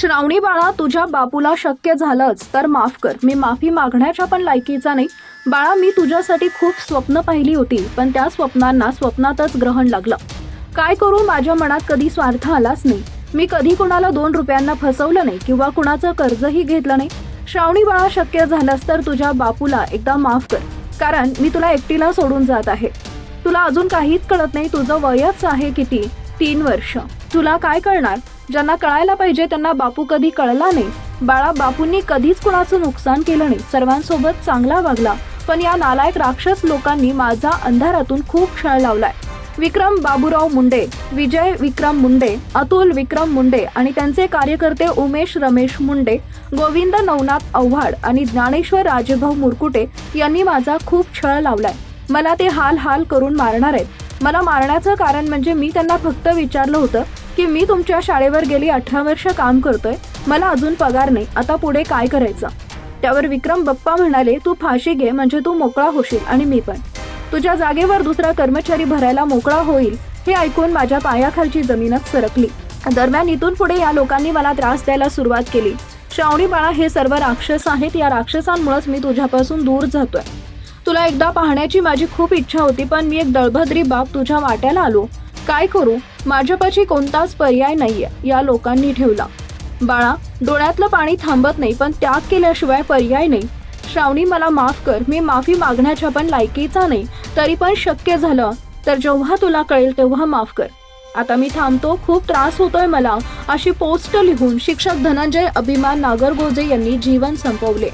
श्रावणी बाळा तुझ्या बापूला शक्य झालंच. तर माफ कर. मी माफी मागण्याच्या पण लायकीचा नाही. बाळा मी तुझ्यासाठी खूप स्वप्न पाहिली होती पण त्या स्वप्नांना स्वप्नातच ग्रहण लागलं. काय करू माझ्या मनात कधी स्वार्थ आलाच नाही? मी कधी कुणाला दोन रुपयांना फसवलं नाही किंवा कुणाचं कर्जही घेतलं नाही? श्रावणी बाळा शक्य झालंच तर तुझ्या बापूला एकदा माफ कर. कारण मी तुला एकटीला सोडून जात आहे. तुला अजून काहीच कळत नाही तुझं वयच आहे किती? तीन वर्ष. तुला काय कळणार? ज्यांना कळायला पाहिजे त्यांना बापू कधी कळला नाही. बाळा बापूंनी कधीच कुणाचं नुकसान केलं नाही. सर्वांसोबत चांगला वागला. पण या नालायक राक्षस लोकांनी माझा अंधारातून खूप छळ लावलाय. विक्रम बाबूराव मुंडे विजय विक्रम मुंडे अतुल विक्रम मुंडे आणि त्यांचे कार्यकर्ते उमेश रमेश मुंडे गोविंद नवनाथ आव्हाड आणि ज्ञानेश्वर राजेभाऊ मुरकुटे यांनी माझा खूप छळ लावलाय. मला ते हाल हाल करून मारणार आहेत. मला मारण्याचं कारण म्हणजे मी त्यांना फक्त विचारलं होतं की मी तुमच्या शाळेवर गेली अठरा वर्ष काम करतोय मला अजून पगार नाही आता पुढे काय करायचं? त्यावर विक्रम बप्पा म्हणाले तू फाशी घे म्हणजे तू मोकळा होशील आणि मी पण. तुझ्या जागेवर दुसरा कर्मचारी भरायला मोकळा होईल हे ऐकून माझ्या पायाखालची जमीनच सरकली. दरम्यान इथून पुढे या लोकांनी मला त्रास द्यायला सुरुवात केली. श्रावणी बाळा हे सर्व राक्षस आहेत या राक्षसांमुळेच मी तुझ्यापासून दूर जातोय. तुला एकदा पाहण्याची माझी खूप इच्छा होती पण मी एक दळभद्री बाप तुझ्या वाट्याला आलो. काय करू? माझ्यापाशी कोणताच पर्याय नाहीये या लोकांनी ठेवला. बाळा डोळ्यातलं पाणी थांबत नाही पण त्याग केल्याशिवाय पर्याय नाही. श्रावणी मला माफ कर मी माफी मागण्याच्या पण लायकीचा नाही तरी पण शक्य झालं. तर जेव्हा तुला कळेल तेव्हा माफ कर. आता मी थांबतो खूप त्रास होतोय मला अशी पोस्ट लिहून शिक्षक धनंजय अभिमान नागरगोजे यांनी जीवन संपवले.